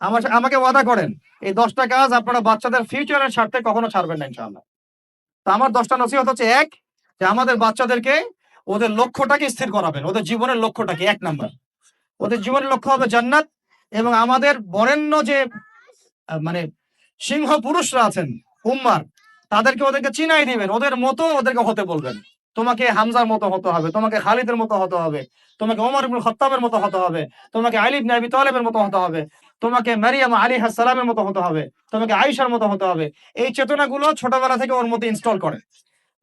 আমার আমাকে ওয়াদা করেন, এই দশটা কাজ আপনারা বাচ্চাদের ফিউচারের স্বার্থে কখনো ছাড়বেন না, ইনশাআল্লাহ। তা আমার দশটা নসিহত হচ্ছে, এক, যে আমাদের বাচ্চাদেরকে ওদের লক্ষ্যটাকে স্থির করাবেন, ওদের জীবনের লক্ষ্যটাকে, এক নাম্বার। ওদের জীবনের লক্ষ্য হবে জান্নাত এবং আমাদের বরেণ্য যে মানে সিংহ পুরুষরা আছেন, উম্মার, তাদেরকে ওদেরকে চিনাই দিবেন, ওদের মতো ওদেরকে হতে বলবেন। তোমাকে হামজার মতো হতে হবে, তোমাকে খালিদের মতো হতে হবে, তোমাকে ওমর ইবনুল খত্তাবের মতো হতে হবে, তোমাকে আলী ইবনে আবি তালেবের মতো হতে হবে তোমাকে মারিয়াম আলী সালামের মতো হতে হবে তোমাকে আয়েশার মতো হতে হবে। এই চেতনাগুলো ছোটবেলা থেকে ওর মধ্যে ইনস্টল করে।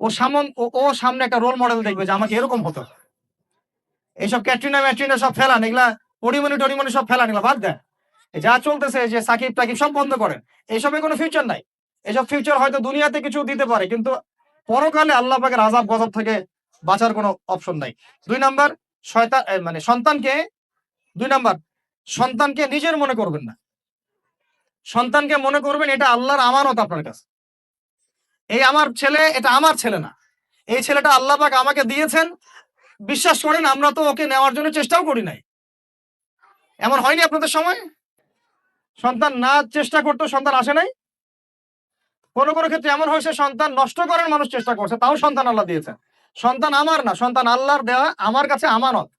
ও সামন ও সামনে একটা রোল মডেল দেখবে যে আমাকে এরকম হতো এইসব ক্যাটরিনা ম্যাটরিনা সব ফেলান এগুলা পরিমণি টরিমণি সব ফেলান এগুলা বাদ দেয় যা চলতেছে যে সাকিব টাকিব সব বন্ধ করেন। এইসবে কোনো ফিউচার নাই। এসব ফিউচার হয়তো দুনিয়াতে কিছু দিতে পারে কিন্তু পরকালে আল্লাহ পাকের আজাব গজব থেকে বাঁচার কোনো অপশন নাই। দুই নাম্বার শয়তান এ, মানে সন্তানকে দুই নাম্বার সন্তানকে নিজের মনে করবেন না। সন্তানকে মনে করবেন এটা আল্লাহর আমানত আপনার কাছে। এই আমার ছেলে এটা আমার ছেলে না। এই ছেলেটা আল্লাহ পাক আমাকে দিয়েছেন। বিশ্বাস করেন, আমরা তো ওকে নেওয়ার জন্য চেষ্টাও করি নাই। এমন হয়নি আপনাদের সময়? সন্তান না চেষ্টা করতো সন্তান আসে নাই? কোনো কোনো ক্ষেত্রে এমন হয়েছে সন্তান নষ্ট করার মানুষ চেষ্টা করছে, তাও সন্তান আল্লাহ দিয়েছেন। সন্তান আমার না, সন্তান আল্লাহর দেওয়া আমার কাছে আমানত।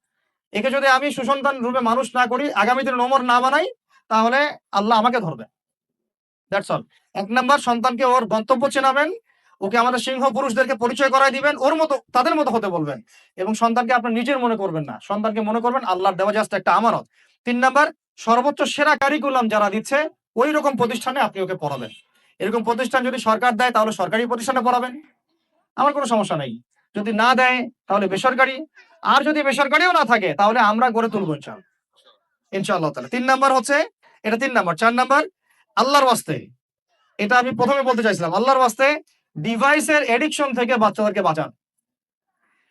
একে যদি আমি সুসন্তান রূপে মানুষ না করি, আগামী দিন নোমর না বানাই, তাহলে আল্লাহ আমাকে ধরবে দ্যাটস অল এক নাম্বার, সন্তানকে ওর গন্তব্য চেনাবেন, ওকে আমাদের সিংহ পুরুষদেরকে পরিচয় করাই দিবেন, ওর মতো, তাদের মতো হতে বলবেন। এবং সন্তানকে আপনার নিজের মনে করবেন না। সন্তানকে মনে করবেন, আল্লাহর দেওয়া জাস্ট একটা আমানত। তিন নাম্বার, সর্বোচ্চ সেরা কারিকুলাম যারা দিচ্ছে, ওই রকম প্রতিষ্ঠানে আপনি ওকে পড়াবেন। এরকম প্রতিষ্ঠান যদি সরকার দেয়, তাহলে সরকারি প্রতিষ্ঠানে পড়াবেন। আমার কোনো সমস্যা নেই। যদি না দেয়, তাহলে বেসরকারি। আর যদি বেসরকারিও না থাকে, তাহলে আমরা গড়ে তুলবো ইনশাল ইনশাআল্লাহ তাহলে তিন নাম্বার হচ্ছে, এটা তিন নাম্বার। চার নাম্বার, আল্লাহর ওয়াস্তে। এটা আমি প্রথমে বলতে চাইছিলাম, আল্লাহর ওয়াস্তে ডিভাইসের এডিকশন থেকে বাচ্চাদেরকে বাঁচান।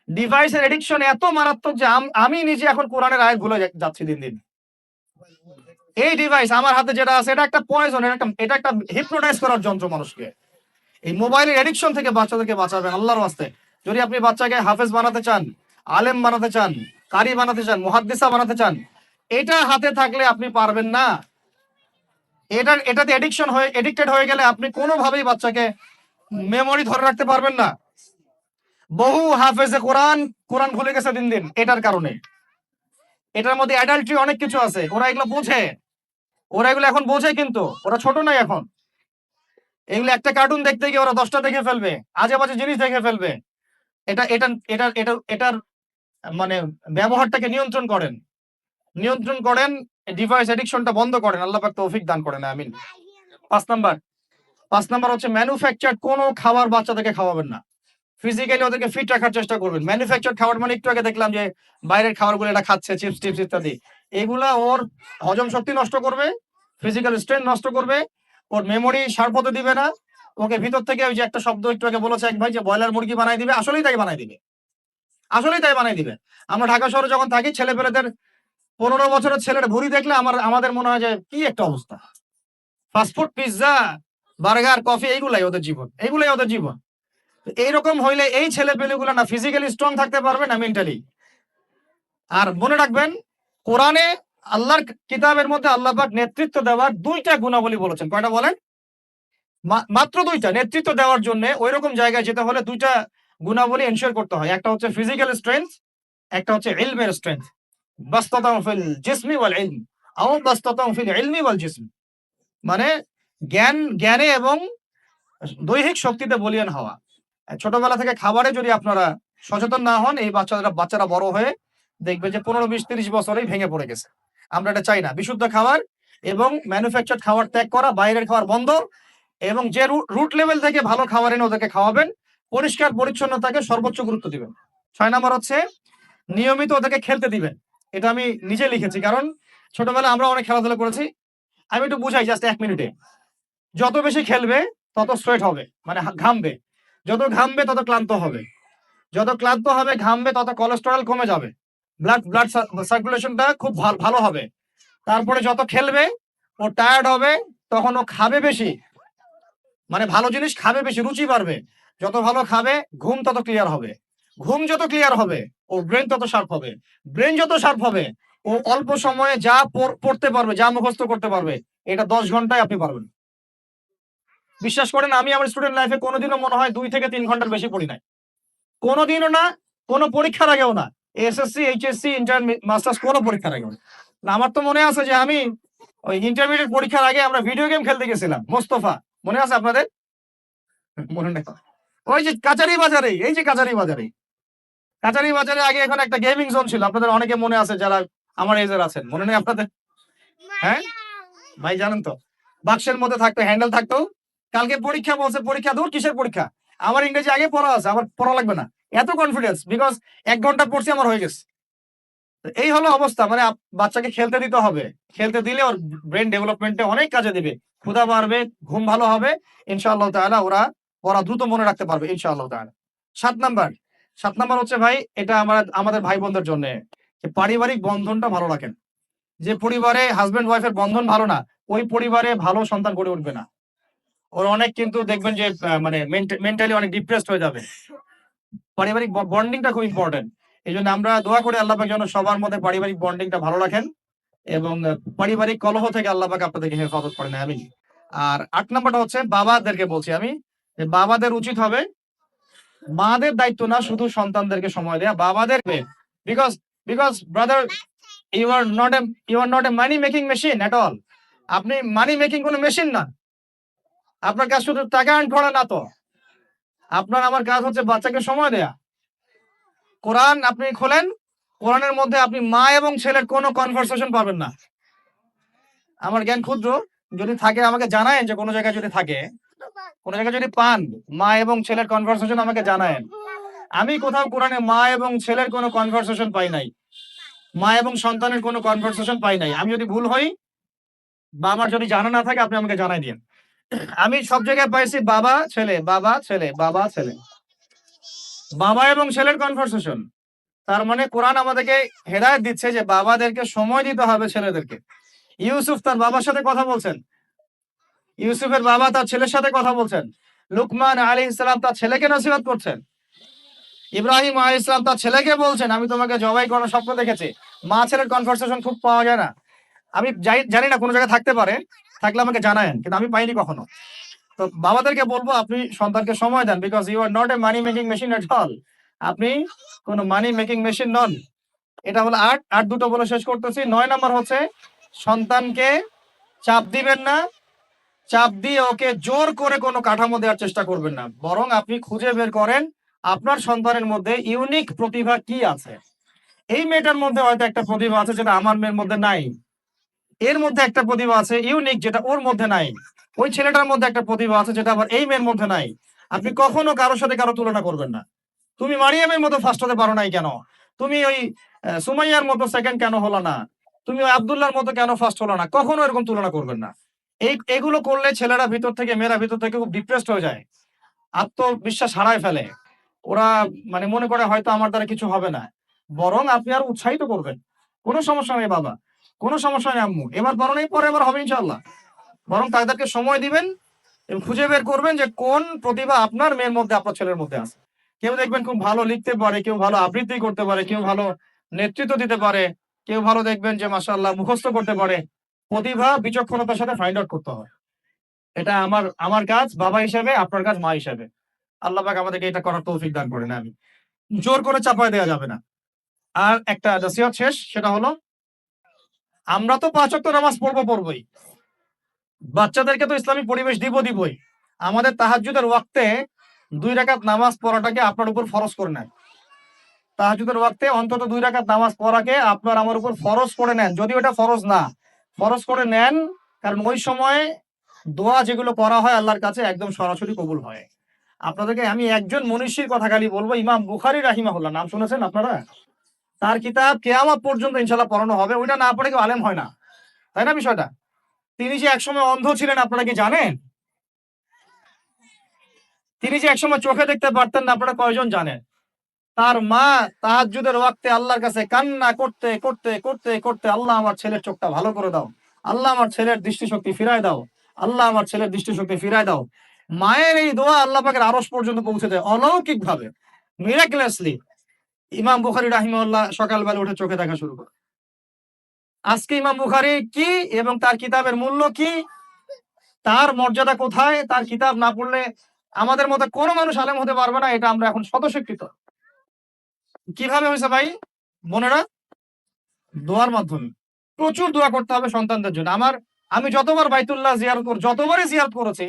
ডিভাইসের এডিকশন এত মারাত্মক যে আমি নিজে এখন কোরআনের আয়াত ভুলে যাচ্ছি দিন দিন। এই ডিভাইস আমার হাতে যেটা আছে, এটা একটা পয়জন এটা একটা এটা একটা হিপনোটাইজ করার যন্ত্র মানুষকে। এই মোবাইলের এডিকশন থেকে বাচ্চাদেরকে বাঁচাবেন আল্লাহর ওয়াস্তে। যদি আপনি বাচ্চাকে হাফেজ বানাতে চান আলেম বানাতে চান, কারি বানাতে চান, মুহাদ্দিসা বানাতে চান, এটা হাতে থাকলে আপনি পারবেন না। এটা এটাতে এডিকশন হয়ে এডিক্টেড হয়ে গেলে আপনি কোনোভাবেই বাচ্চাকে মেমোরি ধরে রাখতে পারবেন না। বহু হাফেজে কোরআন কোরআন ভুলে গেছে দিন দিন, এটার কারণে। এটার মধ্যে অ্যাডাল্ট্রি অনেক কিছু আছে, ওরা এগুলো বোঝে। ওরা এগুলো এখন বোঝে কিন্তু, ওরা ছোট নাই এখন। এগুলো একটা কার্টুন দেখতে গিয়ে ওরা দশটা দেখে ফেলবে আজে বাজে জিনিস দেখে ফেলবে। এটা এটা এটা এটা, এটার মানে ব্যবহারটাকে নিয়ন্ত্রণ করেন। নিয়ন্ত্রণ করেন ডিভাইস এডিকশনটা বন্ধ করেন আল্লাহ পাক তৌফিক দান করেন, আমিন। পাঁচ নাম্বার পাঁচ নাম্বার হচ্ছে ম্যানুফ্যাকচার কোনো খাবার বাচ্চাদেরকে খাওয়াবেন না। ফিজিক্যালি ওদেরকে ফিট রাখার চেষ্টা করবেন। ম্যানুফ্যাকচার খাবার মানে একটু আগে দেখলাম যে বাইরের খাবারগুলো এটা খাচ্ছে চিপস টিপস ইত্যাদি। এগুলা ওর হজম শক্তি নষ্ট করবে ফিজিক্যাল স্ট্রেংথ নষ্ট করবে, ওর মেমোরি শার্প হতে দিবে না। ওকে ভিতর থেকে ওই যে একটা শব্দ একটু আগে বলেছে এক ভাই যে ব্রয়লার মুরগি বানাই দিবে, আসলেই তাকে বানাই দিবে। আসলেই তাই বানাই দিবে। আমরা ঢাকা শহরে যখন থাকি ছেলে পেলেদের পনেরো বছরের ছেলের ভুড়ি দেখলে আমার, আমাদের মনে হয় যে কি একটা অবস্থা। ফাস্টফুড পিৎজা বার্গার কফি এইগুলাই ওদের জীবন, এইগুলাই ওদের জীবন। এইরকম হইলে এই ছেলে পেলেগুলো না ফিজিক্যালি স্ট্রং থাকতে পারবে না মেন্টালি আর মনে রাখবেন, কোরআনে আল্লাহর কিতাবের মধ্যে আল্লাহ নেতৃত্ব দেওয়ার দুইটা গুণাবলী বলেছেন। কয়টা বলেন? মাত্র দুইটা নেতৃত্ব দেওয়ার জন্য ওই রকম জায়গায় যেতে হলে দুইটা গুণাবলী এনশিওর করতে হয়। একটা হচ্ছে ফিজিক্যাল স্ট্রেংথ একটা হচ্ছে ইলমের স্ট্রেংথ বাস্তাতাম ফিল জিসমি ওয়াল ইলম। আও বাস্তাতাম ফিল ইলমি ওয়াল জিসম। মানে জ্ঞান, জ্ঞানে এবং দৈহিক শক্তিতে বলিয়ান হওয়া। ছোটবেলা থেকে খাবারে যদি আপনারা সচেতন না হন, এই বাচ্চারা বাচ্চারা বড় হয়ে দেখবে যে পনেরো বিশ তিরিশ বছরেই ভেঙে পড়ে গেছে। আমরা এটা চাই না। বিশুদ্ধ খাবার এবং ম্যানুফ্যাকচার খাবার ত্যাগ করা, বাইরের খাবার বন্ধ এবং যে রুট লেভেল থেকে ভালো খাবার এনে ওদেরকে খাওয়াবেন পরিষ্কার পরিচ্ছন্নতাকে সর্বোচ্চ গুরুত্ব দিবেন। ছয় নাম্বার হচ্ছে, নিয়মিত ওদেরকে খেলতে দিবেন। এটা আমি নিজে লিখেছি, কারণ ছোটবেলা আমরা অনেক খেলাধুলা করেছি। আমি একটু বুঝাই জাস্ট এক মিনিটে। যত বেশি খেলবে, তত সোয়েট হবে মানে ঘামবে। যত ঘামবে, তত ক্লান্ত হবে। যত ক্লান্ত হবে, ঘামবে, তত কোলেস্টেরল কমে যাবে। ব্লাড ব্লাড সার্কুলেশনটা খুব ভালো হবে। তারপরে যত খেলবে, ও টায়ার্ড হবে, তখন ও খাবে বেশি। মানে ভালো জিনিস খাবে বেশি, রুচি বাড়বে। যত ভালো খাবে, ঘুম তত ক্লিয়ার হবে। ঘুম যত ক্লিয়ার হবে ও ব্রেন তত শার্প হবে। ব্রেন যত শার্প হবে, ও অল্প সময়ে যা পড়তে পারবে, যা মুখস্থ করতে পারবে, এটা দশ ঘন্টায় আপনি পারবেন। বিশ্বাস করেন, আমি আমার স্টুডেন্ট লাইফে কোনোদিনও মনে হয় দুই থেকে তিন ঘণ্টার বেশি পড়ি নাই। কোনোদিনও না, কোনো পরীক্ষার আগেও না। এসএসসি এইচএসসি ইন্টার মাস্টার্স কোনো পরীক্ষার আগেও না। আমার তো মনে আছে যে আমি ওই ইন্টারমিডিয়েট পরীক্ষার আগে আমরা ভিডিও গেম খেলতে গেছিলাম, মোস্তফা। মনে আছে আপনাদের? মনে নেই। ওই যে কাচারি বাজারে, এই যে কাচারি বাজারে। কাচারি বাজারে আগে এখন একটা গেমিং জোন ছিল, আপনাদের অনেকে মনে আছে যারা আমার এজের আছেন, মনে নেই আপনাদের? হ্যাঁ? ভাই, জানেন তো, বাক্সের মধ্যে থাকতো হ্যান্ডেল থাকতো। কালকে পরীক্ষা বলছে, পরীক্ষা দূর, কিসের পরীক্ষা? আমার ইংরেজি আগে পড়া আছে, আমার পড়া লাগবে না। এত কনফিডেন্স বিকজ এক ঘণ্টা পড়ছি আমার হয়ে গেছে। এই হলো অবস্থা মানে বাচ্চাকে খেলতে দিতে হবে। খেলতে দিলে ওর ব্রেন ডেভেলপমেন্টে অনেক কাজে দিবে। ক্ষুধা বাড়বে, ঘুম ভালো হবে, ইনশাআল্লাহ তাআলা ওরা ওরা দ্রুত মনে রাখতে পারবে, ইনশাআল্লাহ তাআলা। সাত নাম্বার সাত নাম্বার হচ্ছে ভাই, এটা আমার, আমাদের ভাই বোনদের জন্য, যে পারিবারিক বন্ধনটা ভালো রাখেন। যে পরিবারে হাজবেন্ড ওয়াইফের বন্ধন ভালো না, ওই পরিবারে ভালো সন্তান গড়ে উঠবে না। ওর অনেক কিন্তু দেখবেন যে মানে মেন্টালি অনেক ডিপ্রেসড হয়ে যাবে। পারিবারিক বন্ডিংটা খুব ইম্পর্টেন্ট এই জন্য আমরা দোয়া করি আল্লাহ পাক যেন সবার মধ্যে পারিবারিক বন্ডিংটা ভালো রাখেন এবং পারিবারিক কলহ থেকে আল্লাহ পাক আপনাদেরকে হেফাজত করেন আমি আর আট নাম্বারটা হচ্ছে বাবাদেরকে বলছি আমি বাবাদের উচিত হবে মাদের দায়িত্ব না, শুধু সন্তানদেরকে সময় দেয়া। বাবাদের because because brother you are not a you are not a money making machine at all আপনি মানি মেকিং কোনো মেশিন না। আপনার কাজ শুধু টাকা আর্ন করা না তো। আপনার, আমার কাজ হচ্ছে বাচ্চাকে সময় দেয়া। কোরআন আপনি খোলেন, কোরআনের মধ্যে আপনি মা এবং ছেলের কোনো কনভারসেশন পাবেন না। আমার জ্ঞান ক্ষুদ্র, যদি থাকে আমাকে জানায়েন যে কোনো জায়গায় যদি থাকে কোনো জায়গায় যদি পান, মা এবং ছেলের কনভারসেশন আমাকে জানায়েন। আমি কোথাও কোরআনে মা এবং ছেলের কোনো কনভারসেশন পাই নাই। মা এবং সন্তানের কোনো কনভারসেশন পাই নাই। আমি যদি ভুল হই, বা আমার যদি জানা না থাকে, আপনি আমাকে জানাই দিন আমি সব জায়গায় পাইছি বাবা, ছেলে বাবা ছেলে বাবা ছেলে। বাবা এবং ছেলের কনভারসেশন তার মানে কোরআন আমাদেরকে হেদায়ত দিচ্ছে যে বাবাদেরকে সময় দিতে হবে ছেলেদেরকে। ইউসুফ তার বাবার সাথে কথা বলছেন। ইউসুফের বাবা তার ছেলের সাথে কথা বলছেন। লুকমান আলী ইসলাম তার ছেলেকে নসিহত করছেন। ইব্রাহিম আলী ইসলাম তার ছেলেকে বলছেন, আমি তোমাকে জবাই করার স্বপ্ন দেখেছি। মা ছেলের কনভারসেশন খুব পাওয়া যায় না। আমি জানি না, কোনো জায়গায় থাকতে পারে। থাকলে আমাকে জানায়েন, কিন্তু আমি পাইনি কখনো। তো বাবাদেরকে বলব, আপনি সন্তানকে সময় দেন because you are not a money making machine at all আপনি কোনো মানি মেকিং মেশিন নন। এটা হলো আট আট দুটো বলে শেষ করতেছি। নয় নম্বর হচ্ছে, সন্তানকে চাপ দিবেন না চাপ দিয়ে ওকে জোর করে কোনো কাঠামো দেওয়ার চেষ্টা করবেন না। বরং আপনি খুঁজে বের করেন আপনার সন্তানের মধ্যে ইউনিক প্রতিভা কি আছে। এই মেয়েটার মধ্যে হয়তো একটা প্রতিভা আছে যেটা আমার মেয়ের মধ্যে নাই। এর মধ্যে একটা প্রতিভা আছে ইউনিক যেটা ওর মধ্যে নাই। ওই ছেলেটার মধ্যে একটা প্রতিভা আছে যেটা আবার এই মেয়ের মধ্যে নাই। আপনি কখনো কারোর সাথে কারও তুলনা করবেন না। তুমি মারিয়ামের মতো ফার্স্ট হতে পারো নাই কেন? তুমি ওই সুমাইয়ার মতো সেকেন্ড কেন হলো না? তুমি ওই আবদুল্লাহর মতো কেন ফার্স্ট হলো না? কখনো এরকম তুলনা করবেন না। এই, এগুলো করলে ছেলেরা ভিতর থেকে, মেয়েরা ভিতর থেকে খুব ডিপ্রেসড হয়ে যায়। আত্মবিশ্বাস হারায় ফেলে। ওরা মানে মনে করে হয়তো আমার দ্বারা কিছু হবে না। বরং আপনি আর উৎসাহিত করবেন। কোনো সমস্যা নেই বাবা। কোনো সমস্যা নেই আম্মু। এবার বরং এই পরে এবার হবে ইনশাল্লাহ বরং তাদেরকে সময় দিবেন এবং খুঁজে বের করবেন যে কোন প্রতিভা আপনার মেয়ের মধ্যে, আপনার ছেলের মধ্যে আছে। কেউ দেখবেন খুব ভালো লিখতে পারে, কেউ ভালো আবৃত্তি করতে পারে, কেউ ভালো নেতৃত্ব দিতে পারে, কেউ ভালো দেখবেন যে মাসাল্লাহ মুখস্থ করতে পারে। প্রতিভা, বিচক্ষণতার সাথে ফাইন্ড আউট করতে হয়। এটা আমার আমার কাজ, বাবা হিসেবে, আপনার কাজ, মা হিসেবে। আল্লাহ পাক আমাদেরকে এটা করার তৌফিক দান করেন আমি জোর করে চাপায় দেওয়া যাবে না। আর একটা নসিহত শেষ, সেটা হলো, আমরা তো পাঁচ ওয়াক্ত নামাজ পড়ব, পড়বই। বাচ্চাদেরকে তো ইসলামী পরিবেশ দিব, দিবই। আমাদের তাহাজ্জুদের ওয়াক্তে দুই রাকাত নামাজ পড়াটাকে আপনার উপর ফরজ করে নেন। তাহাজ্জুদের ওয়াক্তে অন্তত দুই রাকাত নামাজ পড়াকে আপনার আমার উপর ফরজ করে নেন যদি ওটা ফরজ না। ফরজ করে নেন, কারণ ওই সময় দোয়া যেগুলো করা হয় আল্লাহর কাছে একদম সরাসরি কবুল হয়। আপনাদেরকে আমি একজন মনীষীর কথা খালি বলব, ইমাম বুখারি রাহিমাহুল্লাহ, নাম শুনেছেন আপনারা? তার কিতাব কেয়ামত পর্যন্ত ইনশাল্লাহ পড়ানো হবে, ওইটা না পড়ে কেউ আলেম হয় না। তাই না বিষয়টা? তিনি যে একসময় অন্ধ ছিলেন, আপনারা কি জানেন? তিনি যে একসময় চোখে দেখতে পারতেন না, আপনারা কয়জন জানেন? তার মা তাহাজ্জুদের ওয়াক্তে আল্লাহর কাছে কান্না করতে করতে করতে করতে আল্লাহ আমার ছেলের চোখটা ভালো করে দাও। আল্লাহ আমার ছেলের দৃষ্টিশক্তি ফিরায় দাও। আল্লাহ আমার ছেলের দৃষ্টিশক্তি ফিরায় দাও। মায়ের এই দোয়া আল্লাহ পাকের আরস পর্যন্ত পৌঁছে দেয় অলৌকিক ভাবে মিরাকুলাসলি ইমাম বুখারি রাহিমাল্লাহ সকালবেলা উঠে চোখে দেখা শুরু করে। আজকে ইমাম বুখারি কি এবং তার কিতাবের মূল্য কি? তার মর্যাদা কোথায়? তার কিতাব না পড়লে আমাদের মধ্যে কোনো মানুষ আলেম হতে পারবে না, এটা আমরা এখন স্বতঃস্বীকৃত। কীভাবে হয়েছে ভাই? বোনেরা দোয়ার মাধ্যমে। প্রচুর দোয়া করতে হবে সন্তানদের জন্য। আমার, আমি যতবার বাইতুল্লাহ জিয়ারত কর, যতবারই জিয়ারত করেছি,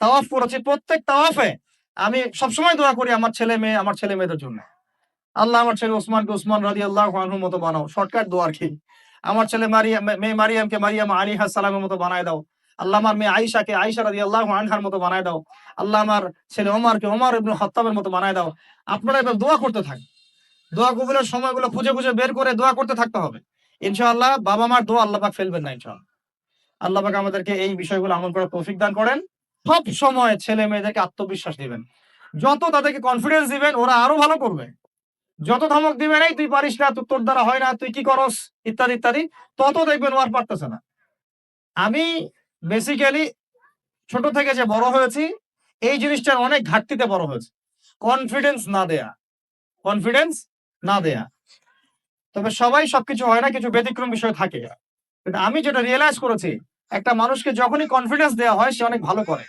তাওয়াফ করেছি, প্রত্যেক তাওয়াফে আমি সবসময় দোয়া করি আমার ছেলে মেয়ে, আমার ছেলে মেয়েদের জন্য। আল্লাহ আমার ছেলে ওসমানকে ওসমান রাজি আল্লাহ আনহুর মতো বানাও, শর্টকাট দোয়ার কি আমার ছেলে মারিয়াম মেয়ে মারিয়ামকে মারিয়াম আলী সালামের মতো বানায় দাও। আল্লাহ আমার মেয়ে আয়েশাকে, আয়েশা রাজি আল্লাহ আনহার মতো বানায় দাও। আল্লাহ আমার ছেলে ওমারকে, ওমর ইবনে হত্তাবের মতো বানায় দাও। আপনারা এবার দোয়া করতে থাকেন। দোয়া কবুলের সময়গুলো খুঁজে খুঁজে বের করে দোয়া করতে থাকতে হবে। ইনশাআল্লাহ বাবা মার দোয়া আল্লাহ পাক ফেলবেন না ইনশাআল্লাহ। আল্লাহ পাক আমাদেরকে এই বিষয়গুলো আমল করার তৌফিক দান করেন। সব সময় ছেলে মেয়েদেরকে আত্মবিশ্বাস দিবেন। যত তাদেরকে কনফিডেন্স দিবেন, ওরা আরও ভালো করবে। যত ধমক দিবেন, এই তুই পারিস না, তোর দ্বারা হয় না, তুই কি করস? ইত্যাদি ইত্যাদি, তত দেখবেন ও পারতেছে না। আমি বেসিক্যালি ছোট থেকে যে বড় হয়েছি, এই জিনিসটার অনেক ঘাটতিতে বড় হয়েছে। কনফিডেন্স না দেয়া। কনফিডেন্স না দেয়া। তবে সবাই সবকিছু হয় না কিছু ব্যতিক্রম বিষয় থাকে। কিন্তু আমি যেটা রিয়েলাইজ করেছি একটা মানুষকে যখনই কনফিডেন্স দেওয়া হয় সে অনেক ভালো করে।